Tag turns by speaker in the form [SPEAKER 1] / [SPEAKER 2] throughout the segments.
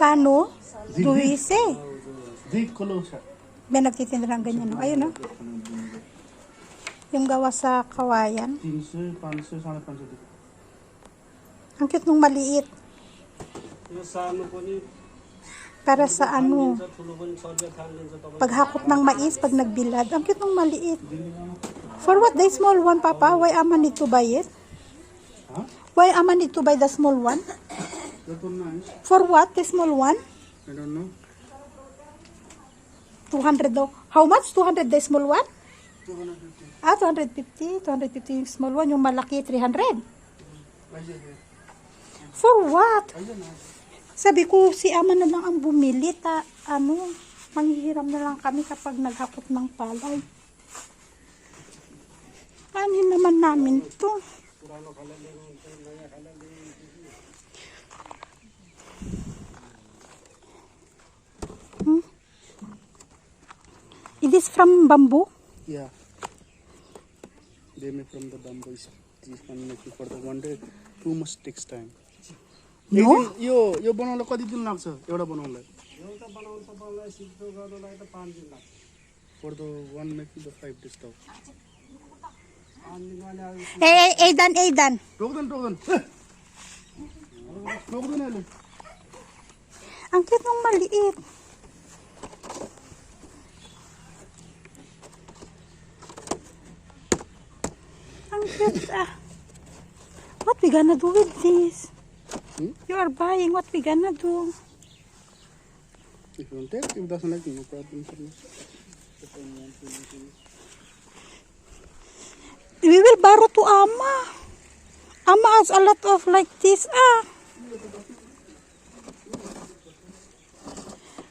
[SPEAKER 1] Sano? Luise.
[SPEAKER 2] Di Colosa.
[SPEAKER 1] May nagtitinda ng ganyan. No? Ayun, no? Yung gawa sa kawayan. Ang cute nung maliit.
[SPEAKER 3] Sano po niyo?
[SPEAKER 1] Para sa ano? Paghakot ng mais, pag nagbilad. Ang cute nung maliit. For what? The small one, Papa? Why ama need to buy it? Why ama need to buy the small one?
[SPEAKER 2] That one nice.
[SPEAKER 1] For what? The small one?
[SPEAKER 2] I don't know.
[SPEAKER 1] 200 daw. How much? 200 the small one? Ah, 250. 250 yung small one. Yung malaki, 300. For what? Sabi ko, si ama na lang ang bumili. Ta, ano, manghihiram na lang kami kapag naghakot ng palay. Anin naman namin to. Hmm? is from bamboo?
[SPEAKER 2] Yeah. They make from the bamboo. is- This one make for the one day. Too much takes time.
[SPEAKER 1] No?
[SPEAKER 2] एक दिन यो यो बनाउनलाई कति दिन लाग्छ एउटा बनाउनलाई
[SPEAKER 3] एउटा बनाउनु तपाईँलाई सिद्धो गर्नुलाई त पाँच दिन लाग्छ
[SPEAKER 2] for the one making the five days त
[SPEAKER 3] पाँच दिन भने अब
[SPEAKER 1] Eh, eh, Aidan, Aidan.
[SPEAKER 2] टोक्दैन टोक्दैन टोक्दैन अहिले
[SPEAKER 1] Ang cute nung maliit. Cute ah. What we gonna do with this?
[SPEAKER 2] Hmm?
[SPEAKER 1] You are buying, what we gonna do?
[SPEAKER 2] If you want take, if doesn't like, no problem.
[SPEAKER 1] We will borrow to Ama. Ama has a lot of like this ah.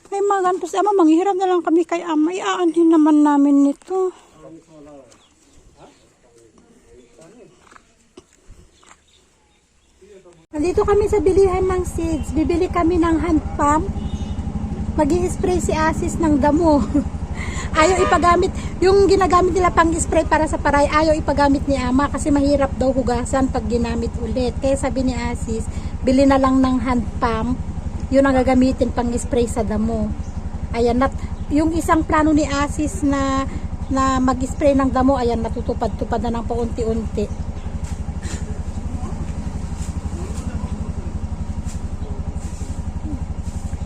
[SPEAKER 1] May mga ganito si Ama, manghiram na lang kami kay Ama. Iaanhin naman namin nito. Nandito kami sa bilihan ng seeds. Bibili kami ng hand pump. mag spray si Asis ng damo. ayaw ipagamit, yung ginagamit nila pang spray para sa paray, ayaw ipagamit ni Ama kasi mahirap daw hugasan pag ginamit ulit. Kaya sabi ni Asis, bili na lang ng hand pump, yun ang gagamitin pang spray sa damo. Ayan, nat, yung isang plano ni Asis na na mag-spray ng damo, ayan, natutupad-tupad na ng paunti-unti.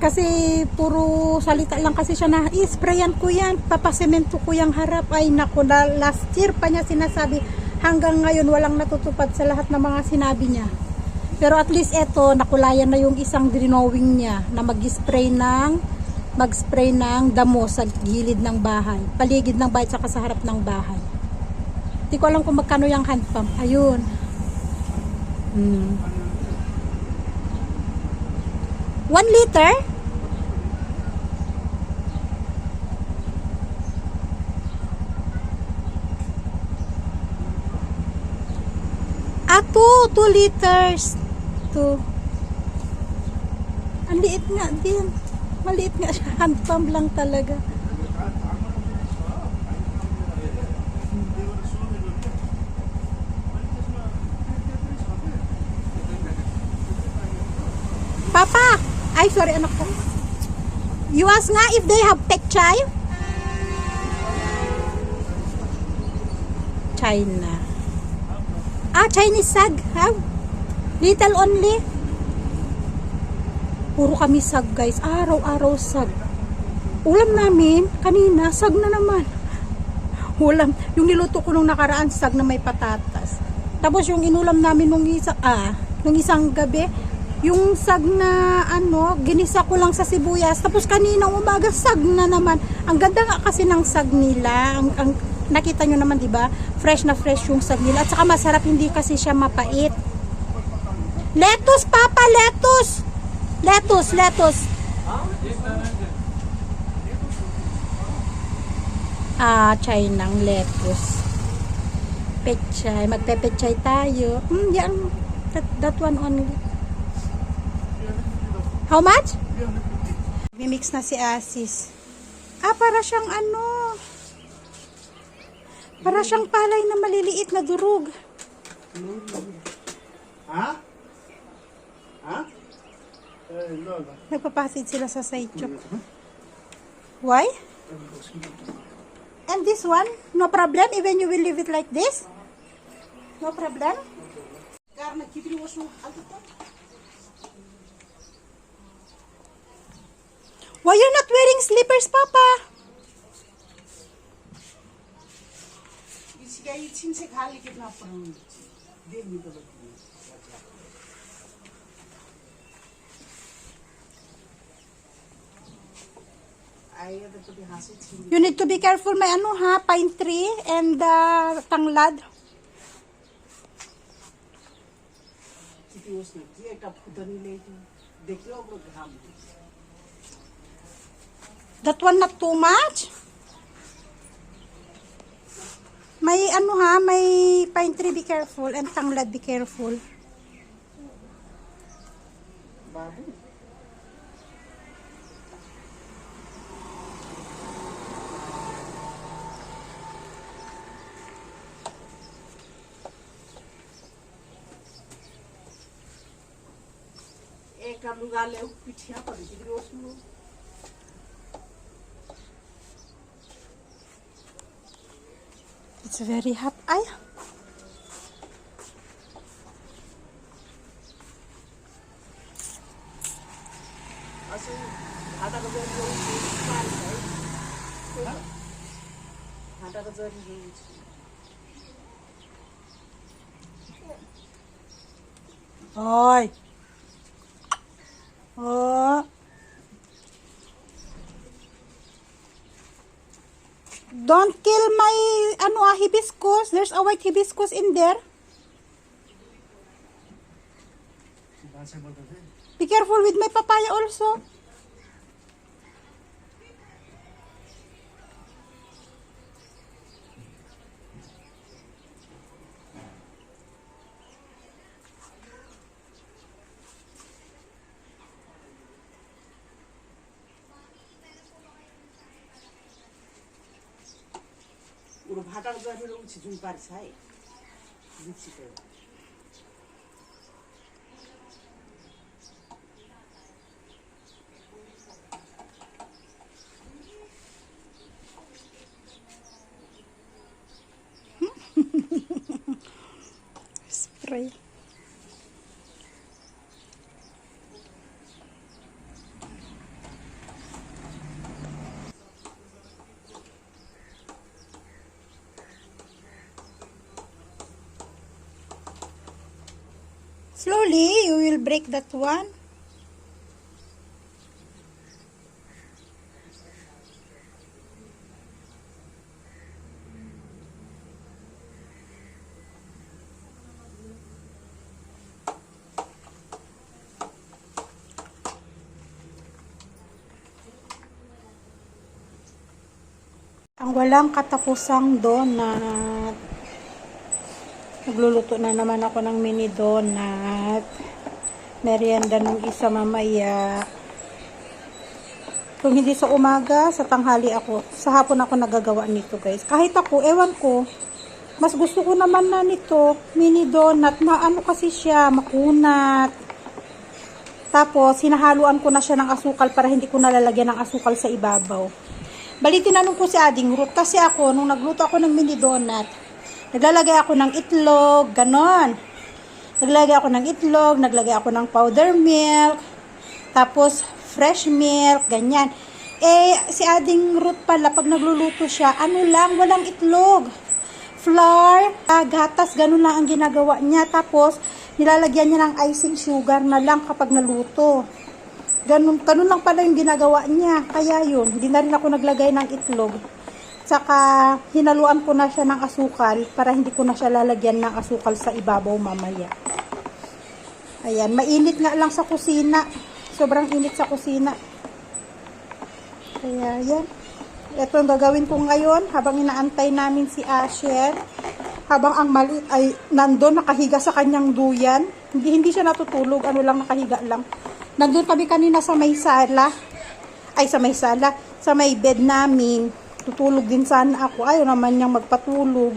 [SPEAKER 1] Kasi puro salita lang kasi siya na i-sprayan ko yan, papasemento ko yung harap. Ay naku, na last year pa niya sinasabi hanggang ngayon walang natutupad sa lahat ng mga sinabi niya. Pero at least eto, nakulayan na yung isang drawing niya na mag-spray ng mag-spray ng damo sa gilid ng bahay, paligid ng bahay at sa harap ng bahay. Hindi ko alam kung magkano yung hand pump. Ayun. Hmm. One liter? Ah, two. Two liters. Two. Ang liit nga din. Maliit nga siya. Hand pump lang talaga. Papa! Ay, sorry anak ko. You ask nga if they have pechay? China. Ah, Chinese sag. Have? Little only. Puro kami sag, guys. Araw-araw sag. Ulam namin, kanina, sag na naman. Ulam. Yung niluto ko nung nakaraan, sag na may patatas. Tapos yung inulam namin nung isa, ah, nung isang gabi, yung sag na ano, ginisa ko lang sa sibuyas. Tapos kanina umaga, sag na naman. Ang ganda nga kasi ng sag nila. Ang, ang nakita nyo naman, di ba? Fresh na fresh yung sag nila. At saka masarap, hindi kasi siya mapait. Lettuce, Papa, lettuce! Lettuce, lettuce. Ah, Chinang lettuce. Pechay. Magpe-pechay tayo. Hmm, yan. That, that one only. How much? Mimix na si Asis. Ah, para siyang ano. Para siyang palay na maliliit na durug.
[SPEAKER 2] Ha? Ha?
[SPEAKER 1] Nagpapasid sila sa Saichok. Why? And this one, no problem even you will leave it like this? No problem? Why you're not wearing slippers, Papa?
[SPEAKER 4] छिया ई छीन से खा ली कितना प्राण देव में दबक
[SPEAKER 1] You need to be careful may ano ha pine tree and the uh, tanglad. That one not too much. May ano ha, may pine tree be careful and tanglad be careful. Baboy.
[SPEAKER 4] Eh, kamu gale, pichya pa, di Jetzt werde ich
[SPEAKER 1] hab Eier. Don't kill my ano ah, hibiscus. There's a white hibiscus in there. Be careful with my papaya also.
[SPEAKER 4] ভাটার জয়ের উঠছি তুমি পারিস দিচ্ছি তো
[SPEAKER 1] Спрей. Slowly, you will break that one. Ang walang katapusang donut. Nagluluto na naman ako ng mini donut. Merienda nung isa mamaya. Kung hindi sa umaga, sa tanghali ako. Sa hapon ako nagagawa nito guys. Kahit ako, ewan ko. Mas gusto ko naman na nito. Mini donut na ano kasi siya, makunat. Tapos, hinahaluan ko na siya ng asukal para hindi ko nalalagyan ng asukal sa ibabaw. Bali, tinanong ko si Ading Ruth kasi ako, nung nagluto ako ng mini donut, naglalagay ako ng itlog, ganon. Naglagay ako ng itlog, naglagay ako ng powder milk, tapos fresh milk, ganyan. Eh, si Ading Ruth pala, pag nagluluto siya, ano lang, walang itlog. Flour, ah, gatas, ganun lang ang ginagawa niya. Tapos, nilalagyan niya ng icing sugar na lang kapag naluto. Ganun, ganun lang pala yung ginagawa niya. Kaya yun, hindi na rin ako naglagay ng itlog. Tsaka, hinaluan ko na siya ng asukal para hindi ko na siya lalagyan ng asukal sa ibabaw mamaya. Ayan, mainit nga lang sa kusina. Sobrang init sa kusina. Kaya, yan. Ito ang gagawin ko ngayon habang inaantay namin si Asher. Habang ang maliit ay nandun, nakahiga sa kanyang duyan. Hindi, hindi siya natutulog, ano lang, nakahiga lang. Nandun kami kanina sa may sala. Ay, sa may sala. Sa may bed namin. Tutulog din sana ako. Ayaw naman niyang magpatulog.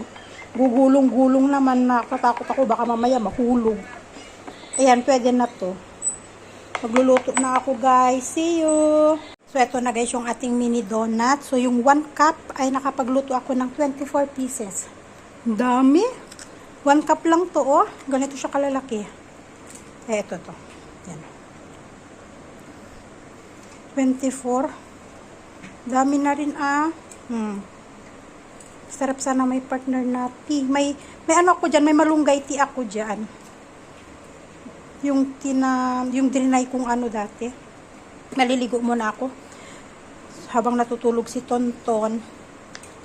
[SPEAKER 1] Gugulong-gulong naman. Nakatakot ako. Baka mamaya mahulog. Ayan, pwede na to. Magluluto na ako guys. See you! So, ito na guys yung ating mini donut. So, yung 1 cup ay nakapagluto ako ng 24 pieces. Dami! 1 cup lang to, oh. Ganito siya kalalaki. Eh, ito to. Yan. 24. Dami na rin, ah. Hmm. Sarap sana may partner na tea. May, may ano ako dyan, may malunggay tea ako dyan. Yung tina, yung drinay kong ano dati. Maliligo muna ako. Habang natutulog si Tonton,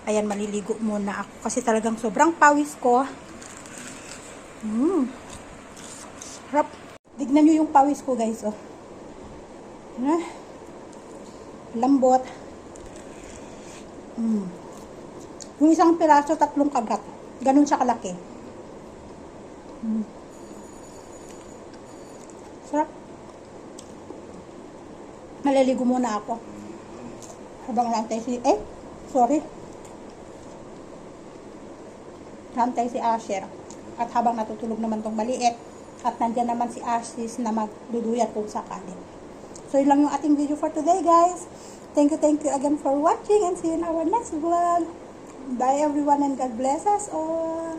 [SPEAKER 1] ayan, maliligo muna ako. Kasi talagang sobrang pawis ko. Mmm. Sarap. Tignan nyo yung pawis ko, guys, oh. Yan, ah. Lambot. Mm. Yung isang piraso, tatlong kagat. Ganun siya kalaki. Mm. Sarap. Maliligo muna ako. Habang nantay si... Eh, sorry. Nantay si Asher. At habang natutulog naman tong maliit. At nandyan naman si Ashley na magduduyat kung sakali. So, yun lang yung ating video for today, guys. Thank you, thank you again for watching and see you in our next vlog. Bye, everyone, and God bless us all.